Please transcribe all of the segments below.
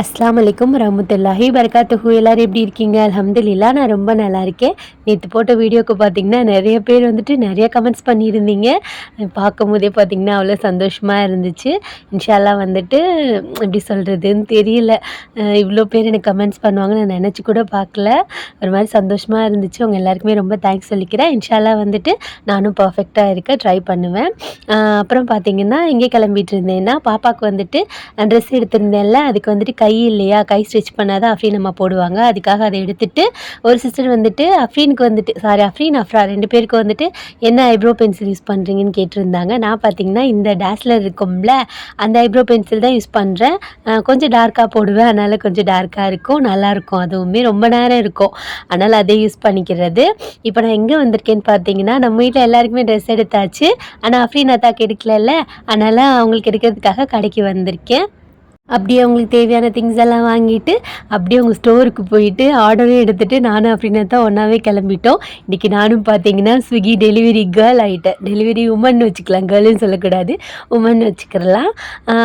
அஸ்லாம் வலைக்கும் ரஹமத்துல்லாஹி பரகாத்துஹு எல்லோரும் எப்படி இருக்கீங்க? அலமதுல்லா நான் ரொம்ப நல்லா இருக்கேன். நேற்று போட்ட வீடியோக்கு பார்த்தீங்கன்னா நிறைய பேர் வந்துட்டு நிறைய கமெண்ட்ஸ் பண்ணியிருந்தீங்க. பார்க்கும் போதே பார்த்தீங்கன்னா அவ்வளோ சந்தோஷமாக இருந்துச்சு. இன்ஷால்லா வந்துட்டு எப்படி சொல்கிறதுன்னு தெரியல. இவ்வளோ பேர் எனக்கு கமெண்ட்ஸ் பண்ணுவாங்க நான் நினச்சி கூட பார்க்கல. ஒரு மாதிரி சந்தோஷமாக இருந்துச்சு. உங்கள் எல்லாருக்குமே ரொம்ப தேங்க்ஸ் சொல்லிக்கிறேன். இன்ஷால்லா வந்துட்டு நானும் பர்ஃபெக்டாக இருக்க ட்ரை பண்ணுவேன். அப்புறம் பார்த்தீங்கன்னா எங்கே கிளம்பிட்டு இருந்தேன்னா பாப்பாவுக்கு வந்துட்டு ட்ரெஸ் எடுத்திருந்தேன்ல அதுக்கு வந்துட்டு கை இல்லையா? கை ஸ்டிச் பண்ணாதான் அஃப்ரீன் அம்மா போடுவாங்க. அதுக்காக அதை எடுத்துட்டு ஒரு சிஸ்டர் வந்துட்டு அஃப்ரீனுக்கு வந்துட்டு சாரி அஃப்ரீன் அஃப்ரா ரெண்டு பேருக்கு வந்துட்டு என்ன ஐப்ரோ பென்சில் யூஸ் பண்ணுறீங்கன்னு கேட்டிருந்தாங்க. நான் பார்த்தீங்கன்னா இந்த டேஸ்லர் இருக்கும்ல அந்த ஐப்ரோ பென்சில் தான் யூஸ் பண்ணுறேன் கொஞ்சம் டார்க்காக போடுவேன். அதனால் கொஞ்சம் டார்க்காக இருக்கும். நல்லாயிருக்கும் அதுவுமே ரொம்ப நேரம் இருக்கும். அதனால் அதே யூஸ் பண்ணிக்கிறது. இப்போ நான் எங்கே வந்திருக்கேன்னு பார்த்தீங்கன்னா நம்ம வீட்டில் எல்லாருக்குமே ட்ரெஸ் எடுத்தாச்சு. ஆனால் அஃப்ரீன் அத்தாக்கு எடுக்கலல்ல. அதனால் அவங்களுக்கு எடுக்கிறதுக்காக கடைக்கு வந்திருக்கேன். அப்படியே அவங்களுக்கு தேவையான திங்ஸ் எல்லாம் வாங்கிட்டு அப்படியே அவங்க ஸ்டோருக்கு போயிட்டு ஆர்டரும் எடுத்துகிட்டு நானும் அப்படின்னா தான் ஒன்றாவே கிளம்பிட்டோம். இன்றைக்கி நானும் பார்த்தீங்கன்னா ஸ்விக்கி டெலிவரி கேர்ள் ஆகிட்டேன் டெலிவரி உமன் வச்சுக்கலாம் கேர்ள்னு சொல்லக்கூடாது. உமன் வச்சுக்கிறலாம்.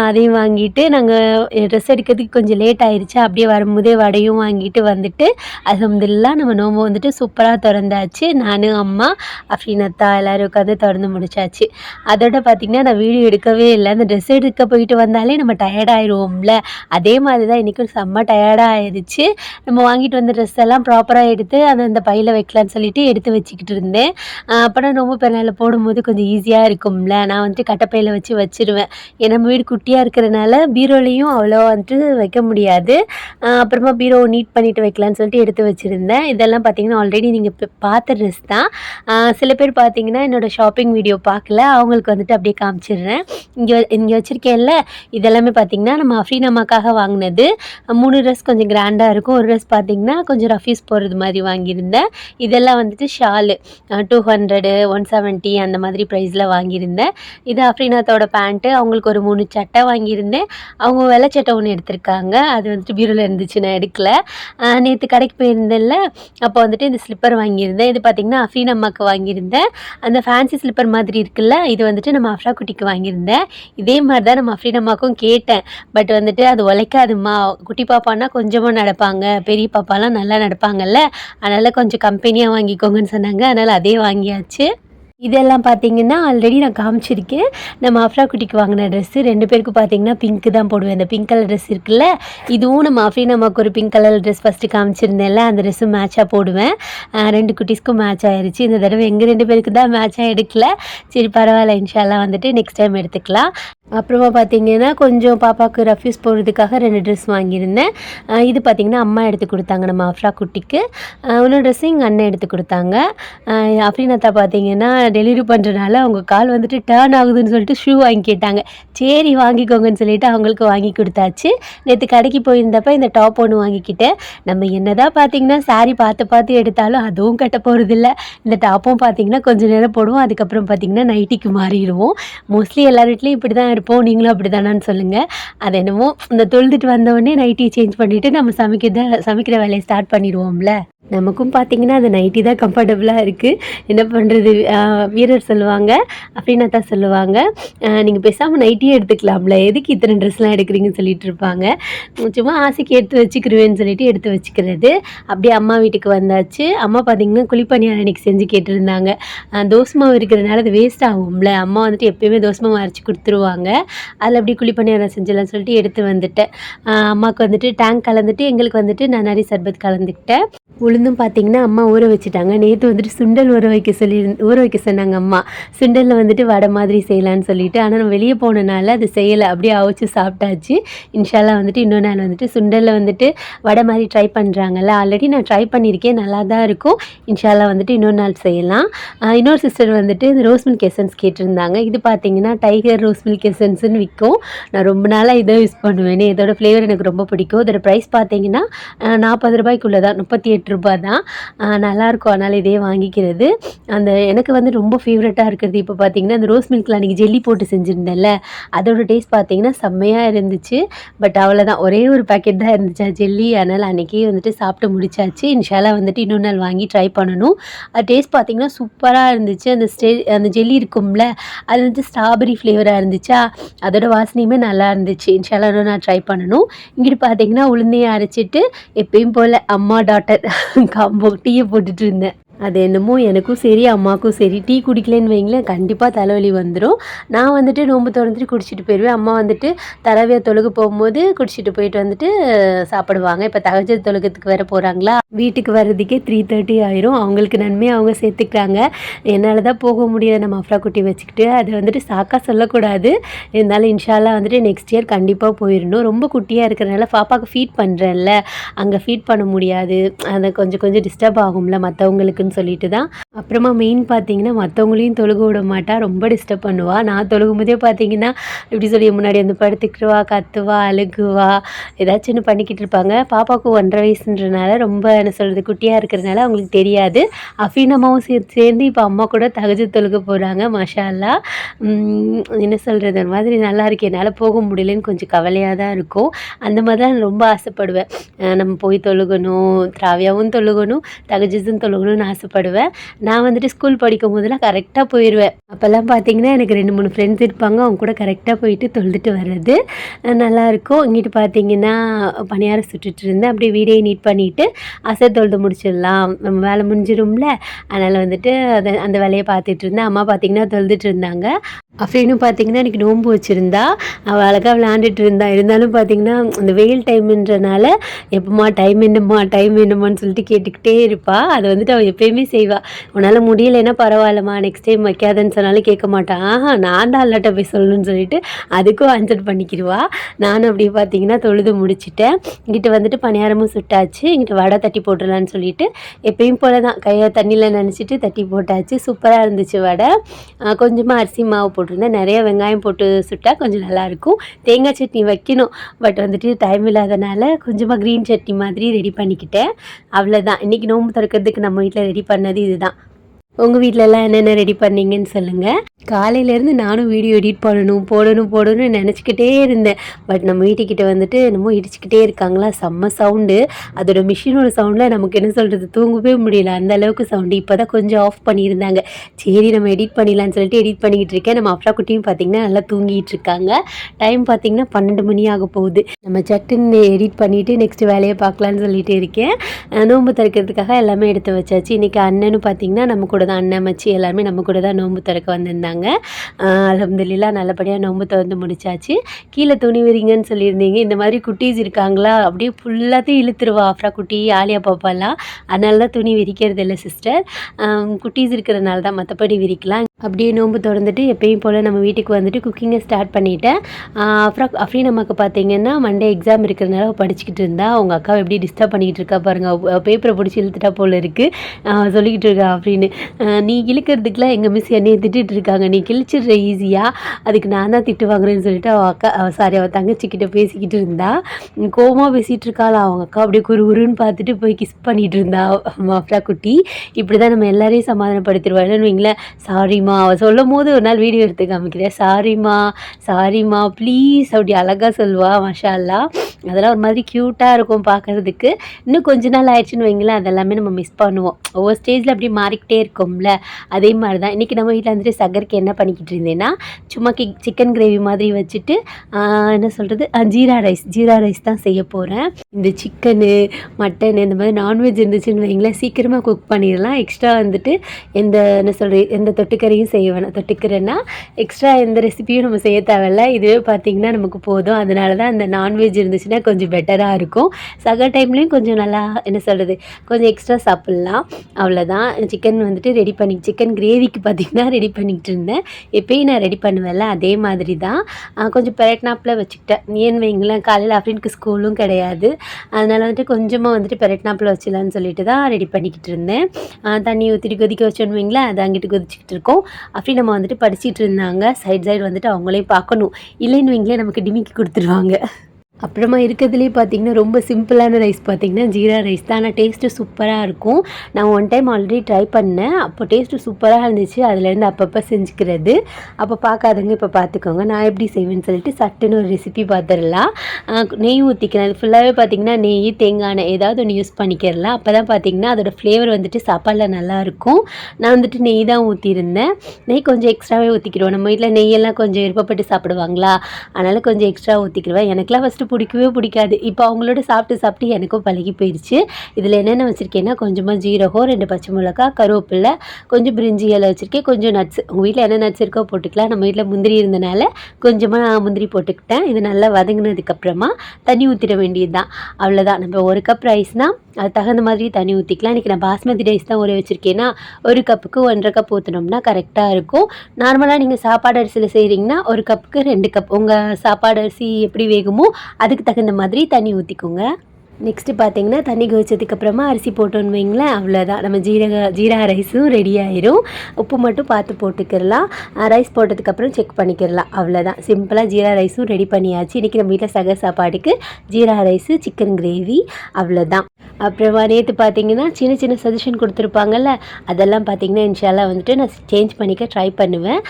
அதையும் வாங்கிட்டு நாங்கள் ட்ரெஸ் எடுக்கிறதுக்கு கொஞ்சம் லேட் ஆயிடுச்சு அப்படியே வரும்போதே வடையும் வாங்கிட்டு வந்துட்டு அல்ஹம்துலில்லாஹ் நம்ம நோம்பு வந்துட்டு சூப்பராக திறந்தாச்சு. நானும் அம்மா அஃப்ரீனத்தா எல்லோரும் உட்காந்து திறந்து முடிச்சாச்சு. அதோட பார்த்திங்கன்னா நான் வீடியோ எடுக்கவே இல்லை. அந்த ட்ரெஸ் எடுக்க போயிட்டு வந்தாலே நம்ம டயர்ட் ஆயிடுவோம்ல அதே மாதிரி தான் இன்றைக்கும் செம்ம டயர்டாக ஆயிடுச்சு. நம்ம வாங்கிட்டு வந்த ட்ரெஸ் எல்லாம் ப்ராப்பராக எடுத்து அதை அந்த பையில் வைக்கலான்னு சொல்லிட்டு எடுத்து வச்சுக்கிட்டு இருந்தேன். அப்புறம் ரொம்ப பெருநாள் போடும்போது கொஞ்சம் ஈஸியாக இருக்கும்ல. நான் வந்துட்டு கட்டப்பையில் வச்சு வச்சிருவேன். ஏன்னா நம்ம வீடு குட்டியாக இருக்கிறனால பீரோலையும் அவ்வளோ வந்துட்டு வைக்க முடியாது. அப்புறமா பீரோ நீட் பண்ணிட்டு வைக்கலான்னு சொல்லிட்டு எடுத்து வச்சுருந்தேன். இதெல்லாம் பார்த்தீங்கன்னா ஆல்ரெடி நீங்கள் பார்த்த ட்ரெஸ் தான். சில பேர் பார்த்தீங்கன்னா என்னோட ஷாப்பிங் வீடியோ பார்க்கல. அவங்களுக்கு வந்துட்டு அப்படியே காமிச்சிடுறேன். இங்கே இங்கே வச்சுருக்கேன்ல. இதெல்லாமே பார்த்தீங்கன்னா நம்ம அஃப்ரீன் அம்மாக்காக வாங்கினது. மூணு ட்ரெஸ் கொஞ்சம் கிராண்டாக இருக்கும். ஒரு ட்ரெஸ் பார்த்திங்கன்னா கொஞ்சம் ரஃபீஸ் போடுறது மாதிரி வாங்கியிருந்தேன். இதெல்லாம் வந்துட்டு Shalu two hundred one seventy அந்த மாதிரி ப்ரைஸில் வாங்கியிருந்தேன். இது அஃப்ரீனாத்தோட பேண்ட்டு அவங்களுக்கு ஒரு மூணு சட்டை வாங்கியிருந்தேன். அவங்க வெள்ளை சட்டை ஒன்று எடுத்திருக்காங்க. அது வந்துட்டு பீரோவில் இருந்துச்சு நான் எடுக்கல. நேற்று கடைக்கு போயிருந்தேன்ல அப்போ வந்துட்டு இந்த ஸ்லிப்பர் வாங்கியிருந்தேன். இது பார்த்திங்கன்னா அஃப்ரீன் அம்மாவுக்கு வாங்கியிருந்தேன். அந்த ஃபேன்சி ஸ்லிப்பர் மாதிரி இருக்குல்ல இது வந்துட்டு நம்ம அஃப்ரா குட்டிக்கு வாங்கியிருந்தேன். இதே மாதிரி தான் நம்ம அஃப்ரீன் அம்மாவுக்கும் கேட்டேன். பட் வந்துட்டு அது உழைக்காதுமா குட்டி பாப்பானா கொஞ்சமாக நடப்பாங்க. பெரிய பாப்பாலாம் நல்லா நடப்பாங்கல்ல. அதனால் கொஞ்சம் கம்பெனியாக வாங்கிக்கோங்கன்னு சொன்னாங்க. அதனால் அதே வாங்கியாச்சு. இதெல்லாம் பார்த்தீங்கன்னா ஆல்ரெடி நான் காமிச்சிருக்கேன். நம்ம அஃப்ரா குட்டிக்கு வாங்கின ட்ரெஸ்ஸு ரெண்டு பேருக்கும் பார்த்தீங்கன்னா பிங்க்கு தான் போடுவேன். அந்த பிங்க் கலர் ட்ரெஸ் இருக்குல்ல இதுவும் நம்ம அஃப்ரீன் நமக்கு ஒரு பிங்க் கலர் ட்ரெஸ் ஃபஸ்ட்டு காமிச்சிருந்தேன்ல அந்த ட்ரெஸ்ஸும் மேட்சாக போடுவேன். ரெண்டு குட்டீஸ்க்கும் மேட்ச் ஆயிடுச்சு இந்த தடவை எங்கள் ரெண்டு பேருக்கு தான் மேட்சாக எடுக்கல. சரி பரவாயில்ல இன்ஷால்லாம் வந்துட்டு நெக்ஸ்ட் டைம் எடுத்துக்கலாம். அப்புறமா பார்த்தீங்கன்னா கொஞ்சம் பாப்பாவுக்கு ரஃப்யூஸ் போடுறதுக்காக ரெண்டு ட்ரெஸ் வாங்கியிருந்தேன். இது பார்த்திங்கன்னா அம்மா எடுத்து கொடுத்தாங்க நம்ம அஃப்ரா குட்டிக்கு. இன்னொரு ட்ரெஸ்ஸு எங்கள் அண்ணன் எடுத்து கொடுத்தாங்க. ஆஹ் பார்த்தீங்கன்னா டெலிவரி பண்ணுறனால அவங்க கால் வந்துட்டு டேர்ன் ஆகுதுன்னு சொல்லிட்டு ஷூ வாங்கி கேட்டாங்க. சரி வாங்கிக்கோங்கன்னு சொல்லிட்டு அவங்களுக்கு வாங்கி கொடுத்தாச்சு. நேற்று கடைக்கு போயிருந்தப்ப இந்த டாப் ஒன்று வாங்கிக்கிட்டேன். நம்ம என்னதான் பார்த்தீங்கன்னா saree பார்த்து பார்த்து எடுத்தாலும் அதுவும் கட்ட போகிறதில்ல இந்த டாப்பும் பார்த்தீங்கன்னா கொஞ்ச நேரம் போடுவோம். அதுக்கப்புறம் பார்த்தீங்கன்னா நைட்டிக்கு மாறிடுவோம். மோஸ்ட்லி எல்லார் வீட்லேயும் இப்படி தான் இருப்போம். நீங்களும் அப்படி தானான்னு சொல்லுங்கள் அது என்னமோ இந்த தொழுதுட்டு வந்தவொடனே நைட்டி சேஞ்ச் பண்ணிவிட்டு நம்ம சமைக்கிறத சமைக்கிற வேலையை ஸ்டார்ட் பண்ணிடுவோம்ல. நமக்கும் பார்த்தீங்கன்னா அது நைட்டி தான் கம்ஃபர்டபுளாக இருக்குது என்ன பண்ணுறது வீரர் சொல்லுவாங்க அப்படின்னா தான் சொல்லுவாங்க நீங்கள் பேசாமல் நைட்டியே எடுத்துக்கலாம்ல. எதுக்கு இத்தனை ட்ரெஸ்லாம் எடுக்கிறீங்கன்னு சொல்லிட்டு இருப்பாங்க. சும்மா ஆசைக்கு எடுத்து வச்சுக்கிருவேன்னு சொல்லிட்டு எடுத்து வச்சுக்கிறது. அப்படியே அம்மா வீட்டுக்கு வந்தாச்சு. அம்மா பார்த்தீங்கன்னா குழிப்பணியாரம் அன்றைக்கி செஞ்சு கேட்டிருந்தாங்க. தோசை மாவு இருக்கிறதுனால அது வேஸ்ட் ஆகும்ல. அம்மா வந்துட்டு எப்பயுமே தோசை மாவு அரைச்சி கொடுத்துருவாங்க. அதில் அப்படியே குழிப்பணியாரம் செஞ்சலாம் சொல்லிட்டு எடுத்து வந்துட்டேன். அம்மாவுக்கு வந்துட்டு டேங்க் கலந்துட்டு எங்களுக்கு வந்துட்டு நான் நிறைய சர்பத் கலந்துக்கிட்டேன். உளுந்தும் பார்த்தீங்கன்னா அம்மா ஊற வச்சுட்டாங்க. நேற்று வந்துட்டு சுண்டல் ஊற வைக்க சொல்லி ஊற வைக்க சொன்னாங்க அம்மா. சுண்டலில் வந்துட்டு வடை மாதிரி செய்யலான்னு சொல்லிட்டு. ஆனால் நான் வெளியே போனனால அது செய்யலை. அப்படியே அவிச்சு சாப்பிட்டாச்சு. இன்ஷால்லாம் வந்துட்டு இன்னொரு நாள் வந்துட்டு சுண்டலில் வந்துட்டு வடை மாதிரி ட்ரை பண்ணுறாங்கல்ல ஆல்ரெடி நான் ட்ரை பண்ணியிருக்கேன் நல்லா தான் இருக்கும். இன்ஷால்லாம் வந்துட்டு இன்னொரு நாள் செய்யலாம். இன்னொரு சிஸ்டர் வந்துட்டு இந்த ரோஸ் மில்க் எசன்ஸ் கேட்டிருந்தாங்க. இது பார்த்தீங்கன்னா டைகர் ரோஸ் மில்க் எசன்ஸ்னு விற்கும் நான் ரொம்ப நாளாக இதை யூஸ் பண்ணுவேன். இதோட ஃப்ளேவர் எனக்கு ரொம்ப பிடிக்கும். இதோட ப்ரைஸ் பார்த்தீங்கன்னா நாற்பது ரூபாய்க்குள்ளே தான் முப்பத்தி எட்டு ரூபாய் ரூபாய் தான் நல்லாயிருக்கும். அதனால் இதே வாங்கிக்கிறது. அந்த எனக்கு வந்து ரொம்ப ஃபேவரட்டாக இருக்கிறது இப்போ பார்த்தீங்கன்னா அந்த ரோஸ் மில்கில் அன்றைக்கி ஜெல்லி போட்டு செஞ்சுருந்தேன்ல அதோட டேஸ்ட் பார்த்தீங்கன்னா செம்மையாக இருந்துச்சு. பட் அவ்வளோதான் ஒரே ஒரு பேக்கெட் தான் இருந்துச்சு. ஜெல்லி. அதனால் அன்றைக்கே வந்துட்டு சாப்பிட்டு முடிச்சாச்சு. இன்ஷாலாக வந்துட்டு இன்னொரு நாள் வாங்கி ட்ரை பண்ணணும். அது டேஸ்ட் பார்த்தீங்கன்னா சூப்பராக இருந்துச்சு. அந்த ஸ்டே அந்த ஜெல்லி இருக்கும்ல அது வந்து ஸ்ட்ராபெரி ஃப்ளேவராக இருந்துச்சா அதோட வாசனையுமே நல்லா இருந்துச்சு. இன்ஷாலாக நான் ட்ரை பண்ணணும். இங்கிட்டு பார்த்தீங்கன்னா உளுந்தையை அரைச்சிட்டு எப்பயும் போல் அம்மா டாட்டர் காம்போ டீயை போட்டுட்டு இருந்தேன். அது என்னமோ எனக்கும் சரி அம்மாவுக்கும் சரி. டீ குடிக்கலன்னு வைங்களேன் கண்டிப்பாக தலைவலி வந்துடும் நான் வந்துட்டு நோம்பு திறந்துட்டு குடிச்சிட்டு போயிடுவேன். அம்மா வந்துட்டு தரவியா தொழுகு போகும்போது குடிச்சிட்டு போயிட்டு வந்துட்டு சாப்பிடுவாங்க. இப்போ தகஜ தொழுகத்துக்கு வேறு போகிறாங்களா வீட்டுக்கு வர்றதுக்கே த்ரீ தேர்ட்டி ஆயிரும். அவங்களுக்கு நன்மை அவங்க சேர்த்துக்கிறாங்க. என்னால் தான் போக முடியல. நம்ம அஃப்ரா குட்டி வச்சுக்கிட்டு அது வந்துட்டு சாக்கா சொல்லக்கூடாது. இருந்தாலும் இன்ஷால்லாம் வந்துட்டு நெக்ஸ்ட் இயர் கண்டிப்பாக போயிடணும். ரொம்ப குட்டியாக இருக்கிறனால பாப்பாவுக்கு ஃபீட் பண்ணுறேன்ல அங்கே ஃபீட் பண்ண முடியாது. அதை கொஞ்சம் கொஞ்சம் டிஸ்டர்ப் ஆகும்ல மற்றவங்களுக்குன்னு சொல்லிட்டு தான். அப்புறமா மெயின் பார்த்தீங்கன்னா மற்றவங்களையும் தொழுக விட மாட்டா ரொம்ப டிஸ்டர்ப் பண்ணுவா. நான் தொழுகும் போதே பார்த்தீங்கன்னா இப்படி சொல்லி முன்னாடி வந்து படுத்துக்கிடுவா கத்துவா அழுகுவா ஏதாச்சும் ஒன்று பண்ணிக்கிட்டு இருப்பாங்க. பாப்பாவுக்கு ஒன்றரை வயசுன்றனால ரொம்ப என்ன சொல்கிறது குட்டியாக இருக்கிறனால அவங்களுக்கு தெரியாது. அஃபீனமாவும் சேர்த்து சேர்ந்து இப்போ அம்மா கூட தகஜ தொழுக போகிறாங்க மஷாலா என்ன சொல்கிறது அந்த மாதிரி நல்லா இருக்கு. என்னால் போக முடியலன்னு கொஞ்சம் கவலையாக தான் இருக்கும். அந்த மாதிரி தான் நான் ரொம்ப ஆசைப்படுவேன். நம்ம போய் தொழுகணும் திராவியாவும் தொழுகணும் தகஜத்தும் தொழுகணும்னு ஆசைப்படுவேன். நான் வந்துட்டு ஸ்கூல் படிக்கும் போதெல்லாம் கரெக்டாக போயிடுவேன் அப்போல்லாம் பார்த்தீங்கன்னா எனக்கு ரெண்டு மூணு ஃப்ரெண்ட்ஸ் இருப்பாங்க. அவங்க கூட கரெக்டாக போயிட்டு தொழுதுட்டு வர்றது நல்லாயிருக்கும் இங்கிட்டு பார்த்தீங்கன்னா பணியாரம் சுட்டுட்டு இருந்தேன். அப்படியே வீடியோ நீட் பண்ணிவிட்டு அசை தொழுது முடிச்சிடலாம். நம்ம வேலை முடிஞ்சிடும்ல அதனால் வந்துட்டு அதை அந்த வேலையை பார்த்துட்டு இருந்தேன். அம்மா பார்த்தீங்கன்னா தொழுதுட்டு இருந்தாங்க. அப்படின்னு பார்த்தீங்கன்னா இன்றைக்கி நோன்பு வச்சுருந்தா. அவள் அழகாக விளையாண்டுட்டு இருந்தா. இருந்தாலும் பார்த்தீங்கன்னா அந்த வெயில் டைம்ன்றனால எப்போம்மா டைம் என்னம்மா டைம் என்னம்மான்னு சொல்லிட்டு கேட்டுக்கிட்டே இருப்பாள் அதை வந்துட்டு அவள் எப்போ எப்பயுமே செய்வா. உன்னால் முடியலைன்னா பரவாயில்லம்மா நெக்ஸ்ட் டைம் வைக்காதன்னு சொன்னாலும் கேட்க மாட்டான் ஆஹா நான் தான் அல்லாட்ட போய் சொல்லணும்னு சொல்லிட்டு அதுக்கும் ஆன்சர் பண்ணிக்கிடுவா நானும் அப்படியே பார்த்தீங்கன்னா தொழுது முடிச்சிட்டேன். இங்கிட்ட வந்துட்டு பணியாரமும் சுட்டாச்சு. இங்கிட்ட வடை தட்டி போட்டுடலான்னு சொல்லிட்டு எப்பயும் போல தான் கையை தண்ணியில் நினச்சிட்டு தட்டி போட்டாச்சு. சூப்பராக இருந்துச்சு வடை. கொஞ்சமாக அரிசி மாவு போட்டிருந்தேன். நிறைய வெங்காயம் போட்டு சுட்டால் கொஞ்சம் நல்லாயிருக்கும் தேங்காய் சட்னி வைக்கணும். பட் வந்துட்டு டைம் இல்லாதனால கொஞ்சமாக க்ரீன் சட்னி மாதிரி ரெடி பண்ணிக்கிட்டேன். அவ்வளோதான் இன்றைக்கி நோம்பு திறக்கிறதுக்கு நம்ம வீட்டில் ரெடி பண்ணது இதுதான். உங்கள் வீட்டிலலாம் என்னென்ன ரெடி பண்ணீங்கன்னு சொல்லுங்கள் காலையிலேருந்து நானும் வீடியோ எடிட் பண்ணணும் போடணும் போடணும்னு நினச்சிக்கிட்டே இருந்தேன். பட் நம்ம வீட்டுக்கிட்ட வந்துட்டு என்னமோ இடிச்சுக்கிட்டே இருக்காங்களா? செம்ம சவுண்டு அதோட மிஷினோட சவுண்டில் நமக்கு என்ன சொல்கிறது தூங்கவே முடியல. அந்த அளவுக்கு சவுண்டு இப்போ தான் கொஞ்சம் ஆஃப் பண்ணியிருந்தாங்க. சரி நம்ம எடிட் பண்ணிடலான்னு சொல்லிட்டு எடிட் பண்ணிக்கிட்டு இருக்கேன். நம்ம அப்ரா குட்டியும் பார்த்திங்கன்னா நல்லா தூங்கிட்டு இருக்காங்க. டைம் பார்த்திங்கன்னா பன்னெண்டு மணி ஆக போகுது. நம்ம சட்டுன்னு எடிட் பண்ணிவிட்டு நெக்ஸ்ட் வேலையை பார்க்கலான்னு சொல்லிட்டு இருக்கேன். நோம்பு நோன்பு திறக்கிறதுக்காக எல்லாமே எடுத்து வச்சாச்சு. இன்றைக்கி அண்ணனும் பார்த்திங்கன்னா நம்ம கூட தான் அண்ணன் மச்சி எல்லாருமே நம்ம கூட தான் நோன்பு திறக்க வந்திருந்தாங்க. அலமதுல்லா நல்லபடியாக நோன்பு திறந்து முடிச்சாச்சு. கீழே துணி விரிங்கன்னு சொல்லியிருந்தீங்க. இந்த மாதிரி குட்டீஸ் இருக்காங்களா? அப்படியே ஃபுல்லாத்தையும் இழுத்துருவா ஆஃப்ரா குட்டி ஆலியா பாப்பாலாம். அதனால தான் துணி விரிக்கிறது இல்லை சிஸ்டர் குட்டீஸ் இருக்கிறதுனால தான் மற்றபடி விரிக்கலாம். அப்படியே நோன்பு திறந்துட்டு எப்பயும் போல் நம்ம வீட்டுக்கு வந்துட்டு குக்கிங்கை ஸ்டார்ட் பண்ணிட்டேன். அப்புறம் அஃப்ரீன் அம்மாவுக்கு பார்த்தீங்கன்னா மண்டே எக்ஸாம் இருக்கிறதுனால படிச்சுக்கிட்டு இருந்தா. அவங்க அக்காவை எப்படி டிஸ்டர்ப் பண்ணிக்கிட்டு இருக்கா பாருங்கள் பேப்பரை பிடிச்சி இழுத்துட்டா போல் இருக்குது சொல்லிக்கிட்டு இருக்கா அப்படின்னு நீ இழுக்கிறதுக்குலாம் எங்கள் மிஸ் என்னையை திட்டிகிட்டு இருக்காங்க. நீ கிழிச்சிடுற ஈஸியாக அதுக்கு நான் தான் திட்டு வாங்குறேன்னு சொல்லிட்டு அவள் அக்கா சாரி அவள் தங்கச்சிக்கிட்ட பேசிக்கிட்டு இருந்தா. கோவமாக பேசிகிட்டு இருக்காள்? அவங்க அக்கா அப்படியே குரு குருன்னு பார்த்துட்டு போய் கிஸ் பண்ணிகிட்டு இருந்தா. மாஃப்ரா குட்டி. இப்படி தான் நம்ம எல்லாரையும் சமாதானப்படுத்திடுவாங்கன்னு வைங்களேன். சாரி சாரிம்மா. அவள் சொல்லும் போது ஒரு நாள் வீடியோ எடுத்து காமிக்கிறேன் சாரிம்மா சாரிம்மா ப்ளீஸ் அப்படி அழகாக சொல்லுவா மஷாலா அதெல்லாம் ஒரு மாதிரி க்யூட்டாக இருக்கும் பார்க்கறதுக்கு இன்னும் கொஞ்ச நாள் ஆயிடுச்சுன்னு வைங்களேன் அதெல்லாமே நம்ம மிஸ் பண்ணுவோம். ஒவ்வொரு ஸ்டேஜில் அப்படியே மாறிக்கிட்டே இருக்கோம்ல. அதே மாதிரி தான் இன்றைக்கி நம்ம வீட்டில் வந்துட்டு சகருக்கு என்ன பண்ணிக்கிட்டு இருந்தேன்னா சும்மா கி சிக்கன் கிரேவி மாதிரி வச்சுட்டு என்ன சொல்கிறது ஜீரா ரைஸ் ஜீரா ரைஸ் தான் செய்ய போகிறேன் இந்த சிக்கனு மட்டன் இந்த மாதிரி நான்வெஜ் இருந்துச்சுன்னு வைங்களேன் சீக்கிரமாக குக் பண்ணிடலாம். எக்ஸ்ட்ரா வந்துட்டு எந்த என்ன சொல்கிறது எந்த தொட்டுக்கறி மாதிரியும் செய்வேன். தொட்டுக்கிறேன்னா எக்ஸ்ட்ரா எந்த ரெசிபியும் நம்ம செய்ய தேவையில்ல. இதுவே பார்த்திங்கன்னா நமக்கு போதும். அதனால தான் அந்த நான்வெஜ் இருந்துச்சுன்னா கொஞ்சம் பெட்டராக இருக்கும். சக டைம்லேயும் கொஞ்சம் நல்லா என்ன சொல்கிறது கொஞ்சம் எக்ஸ்ட்ரா சாப்பிட்லாம். அவ்வளோதான் சிக்கன் வந்துட்டு ரெடி பண்ணி சிக்கன் கிரேவிக்கு பார்த்திங்கன்னா ரெடி பண்ணிக்கிட்டு இருந்தேன். எப்பயும் நான் ரெடி பண்ணுவேன்ல அதே மாதிரி தான் கொஞ்சம் பெரட்னாப்பில் வச்சுக்கிட்டேன். ஏன்னு வைங்களேன் காலையில் அஃப்ரீனுக்கு ஸ்கூலும் கிடையாது. அதனால் வந்துட்டு கொஞ்சமாக வந்துட்டு பெரட்னாப்பில் வச்சிடலான்னு சொல்லிட்டு தான் ரெடி பண்ணிக்கிட்டு இருந்தேன். தண்ணி ஊற்றிட்டு கொதிக்க வச்சோன்னு வைங்களேன் அது அங்கிட்டு கொதிச்சுக்கிட்டு இருக்கோம். அப்படி நம்ம வந்துட்டு படிச்சிட்டு இருந்தாங்க. சைட் சைடு வந்துட்டு அவங்களையும் பார்க்கணும். இல்லைன்னு வைங்களேன் நமக்கு டிமிக்கி கொடுத்துருவாங்க. அப்புறமா இருக்கிறதுலே பார்த்தீங்கன்னா ரொம்ப சிம்பிளான ரைஸ் பார்த்தீங்கன்னா ஜீரா ரைஸ் தான். ஆனால் டேஸ்ட்டு சூப்பராக இருக்கும். நான் ஒன் டைம் ஆல்ரெடி ட்ரை பண்ணேன். அப்போ டேஸ்ட்டு சூப்பராக இருந்துச்சு. அதுலேருந்து அப்பப்போ செஞ்சுக்கிறது. அப்போ பார்க்காதவங்க இப்போ பார்த்துக்கோங்க. நான் எப்படி செய்வேன்னு சொல்லிட்டு சட்டுன்னு ஒரு ரெசிபி பார்த்துடலாம். நெய் ஊற்றிக்கிறேன் அது ஃபுல்லாகவே பார்த்தீங்கன்னா நெய் தேங்காய் எண்ணெய் ஏதாவது ஒன்று யூஸ் பண்ணிக்கிறலாம். அப்போ தான் பார்த்தீங்கன்னா அதோடய ஃப்ளேவர் வந்துட்டு சாப்பாடில் நல்லாயிருக்கும் நான் வந்துட்டு நெய் தான் ஊற்றிருந்தேன் நெய் கொஞ்சம் எக்ஸ்ட்ராவே ஊற்றிக்கிடுவோம் நம்ம வீட்டில் நெய்யெல்லாம் கொஞ்சம் விருப்பப்பட்டு சாப்பிடுவாங்களா? அதனால் கொஞ்சம் எக்ஸ்ட்ரா ஊற்றிக்கிடுவேன் எனக்குலாம் ஃபஸ்ட்டு பிடிக்கவே பிடிக்காது. இப்போ அவங்களோட சாப்பிட்டு சாப்பிட்டு எனக்கும் பழகி போயிடுச்சு இதில் என்னென்ன வச்சுருக்கேன்னா கொஞ்சமாக ஜீரகம் ரெண்டு பச்சை மிளகா கருவேப்பில்லை கொஞ்சம் பிரிஞ்சி இலை வச்சுருக்கேன். கொஞ்சம் நட்ஸ் உங்கள் வீட்டில் என்ன நட்ஸ் இருக்கோ போட்டுக்கலாம். நம்ம வீட்டில் முந்திரி இருந்தனால கொஞ்சமாக நான் முந்திரி போட்டுக்கிட்டேன். இது நல்லா வதங்கினதுக்கப்புறமா தண்ணி ஊற்றிட வேண்டியது தான் அவ்வளோதான் நம்ம ஒரு கப் ரைஸ்னால் அது தகுந்த மாதிரி தண்ணி ஊற்றிக்கலாம் இன்றைக்கி நான் பாஸ்மதி ரைஸ் தான் ஊற வச்சுருக்கேன்னா ஒரு கப்புக்கு ஒன்றரை கப் ஊற்றினோம்னா கரெக்டாக இருக்கும். நார்மலாக நீங்கள் சாப்பாடு அரிசியில் செய்கிறீங்கன்னா ஒரு கப்புக்கு ரெண்டு கப் உங்கள் சாப்பாடு அரிசி எப்படி வேகுமோ அதுக்கு தகுந்த மாதிரி தண்ணி ஊற்றிக்கோங்க நெக்ஸ்ட்டு பார்த்தீங்கன்னா தண்ணி கொதிச்சதுக்கப்புறமா அரிசி போட்டோன்னு வைங்களேன் அவ்வளோதான் நம்ம ஜீரக ஜீரா ரைஸும் ரெடி ஆயிரும். உப்பு மட்டும் பார்த்து போட்டுக்கிடலாம். ரைஸ் போட்டதுக்கப்புறம் செக் பண்ணிக்கிடலாம். அவ்வளோதான் சிம்பிளாக ஜீரா ரைஸும் ரெடி பண்ணியாச்சு. இன்றைக்கி நம்ம வீட்டில் சக சாப்பாடுக்கு ஜீரா ரைஸு சிக்கன் கிரேவி அவ்வளோதான் அப்புறமா நேற்று பார்த்தீங்கன்னா சின்ன சின்ன சஜஷன் கொடுத்துருப்பாங்கல்ல அதெல்லாம் பார்த்தீங்கன்னா இன்ஷால்லா வந்துட்டு நான் சேஞ்ச் பண்ணிக்க ட்ரை பண்ணுவேன்.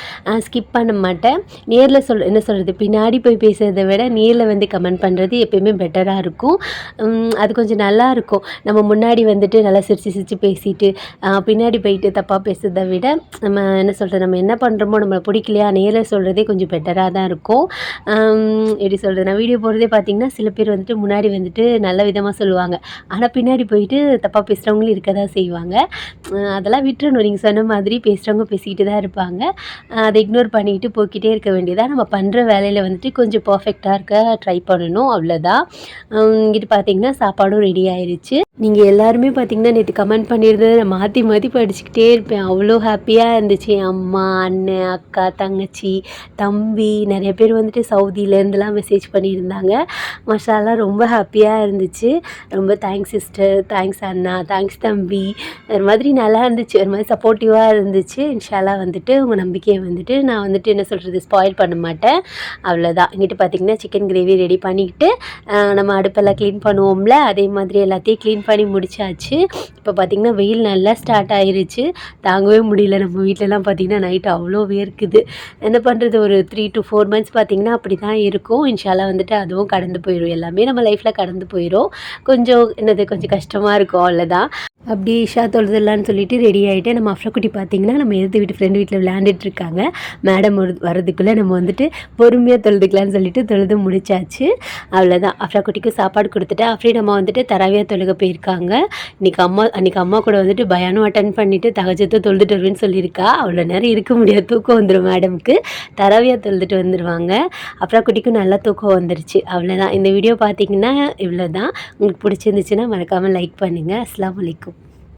ஸ்கிப் பண்ண மாட்டேன். நேரில் சொல் என்ன சொல்கிறது பின்னாடி போய் பேசுகிறத விட நேரில் வந்து கமெண்ட் பண்ணுறது எப்பயுமே பெட்டராக இருக்கும். அது கொஞ்சம் நல்லாயிருக்கும் நம்ம முன்னாடி வந்துட்டு நல்லா சிரித்து சிரித்து பேசிட்டு பின்னாடி போயிட்டு தப்பாக பேசுறதை விட நம்ம என்ன சொல்கிறது நம்ம என்ன பண்ணுறோமோ நம்மளை பிடிக்கலையா நேரில் சொல்கிறதே கொஞ்சம் பெட்டராக தான் இருக்கும். எப்படி சொல்கிறது நான் வீடியோ போடுறதே பார்த்தீங்கன்னா சில பேர் வந்துட்டு முன்னாடி வந்துட்டு நல்ல விதமாக சொல்லுவாங்க. ஆனால் பின்னாடி போயிட்டு தப்பாக பேசுகிறவங்களும் இருக்க தான் செய்வாங்க. அதெல்லாம் விட்டுறணும். நீங்கள் சொன்ன மாதிரி பேசுகிறவங்க பேசிக்கிட்டு தான் இருப்பாங்க. அதை இக்னோர் பண்ணிக்கிட்டு போய்க்கிட்டே இருக்க வேண்டியதாக நம்ம பண்ணுற வேலையில் வந்துட்டு கொஞ்சம் பர்ஃபெக்டாக இருக்க ட்ரை பண்ணணும். அவ்வளோதான் இங்கிட்டு பார்த்தீங்கன்னா சாப்பாடும் ரெடி ஆயிருச்சு. நீங்கள் எல்லாருமே பார்த்தீங்கன்னா நேற்று கமெண்ட் பண்ணியிருந்ததை நான் மாற்றி மாற்றி படிச்சுக்கிட்டே இருப்பேன். அவ்வளோ ஹாப்பியாக இருந்துச்சு. என் அம்மா அண்ணன் அக்கா தங்கச்சி தம்பி நிறைய பேர் வந்துட்டு சவுதியிலேருந்துலாம் மெசேஜ் பண்ணியிருந்தாங்க. மஷாலாம் ரொம்ப ஹாப்பியாக இருந்துச்சு. ரொம்ப தேங்க்ஸ் சிஸ்டர் தேங்க்ஸ் அண்ணா. தேங்க்ஸ் தம்பி. ஒரு மாதிரி நல்லா இருந்துச்சு. ஒரு மாதிரி சப்போர்ட்டிவாக இருந்துச்சு. இன்ஷாலாக வந்துட்டு உங்கள் நம்பிக்கையை வந்துட்டு நான் வந்துட்டு என்ன சொல்கிறது ஸ்பாயில் பண்ண மாட்டேன். அவ்வளோதான் இங்கிட்டு பார்த்தீங்கன்னா சிக்கன் கிரேவி ரெடி பண்ணிக்கிட்டு நம்ம அடுப்பெல்லாம் க்ளீன் பண்ணுவோம்ல அதே மாதிரி எல்லாத்தையும் க்ளீன் பண்ணி முடிச்சாச்சு. இப்போ பார்த்தீங்கன்னா வெயில் நல்லா ஸ்டார்ட் ஆயிருச்சு. தாங்கவே முடியல. நம்ம வீட்டிலலாம் பார்த்தீங்கன்னா நைட் அவ்வளோ வேர்க்குது என்ன பண்ணுறது ஒரு த்ரீ டு ஃபோர் மந்த்ஸ் பார்த்திங்கன்னா அப்படி தான் இருக்கும். இன்ஷாலாக வந்துட்டு அதுவும் கடந்து போயிடும் எல்லாமே நம்ம லைஃப்பில் கடந்து போயிடும் கொஞ்சம் என்னது? கொஞ்சம் கஷ்டமாக இருக்கும். அவ்வளோதான் அப்படியே இஷா தொழுதுலான்னு சொல்லிட்டு ரெடி ஆகிட்டு நம்ம அஃப்ரக்குட்டி பார்த்தீங்கன்னா நம்ம எதிர்த்து வீட்டு ஃப்ரெண்டு வீட்டில் விளையாண்டுட்டு இருக்காங்க. மேடம் ஒரு வரதுக்குள்ளே நம்ம வந்துட்டு பொறுமையாக தொழுதுக்கலான்னு சொல்லிட்டு தொழுது முடிச்சாச்சு. அவ்வளோதான் அஃப்ராக்குட்டிக்கு சாப்பாடு கொடுத்துட்டு அஃப்ரீ நம்ம வந்துட்டு தராவியாக தொழுக சொல்லியிருக்காங்க. இன்னைக்கு அம்மா அன்றைக்கி அம்மா கூட வந்துட்டு பயானும் அட்டன் பண்ணிவிட்டு தகஜத்தை தொழுதுட்டு வருவேன்னு சொல்லியிருக்கா. அவ்வளோ நேரம் இருக்க முடியாது. தூக்கம் வந்துடும் மேடமுக்கு தரவியாக தொழுதுட்டு வந்துடுவாங்க அப்புறம் குட்டிக்கும் நல்லா தூக்கம் வந்துருச்சு. அவ்வளோதான் இந்த வீடியோ பார்த்தீங்கன்னா இவ்வளோ தான் உங்களுக்கு பிடிச்சிருந்துச்சுன்னா மறக்காமல் லைக் பண்ணுங்கள் அஸ்லாம் அலைக்கும்.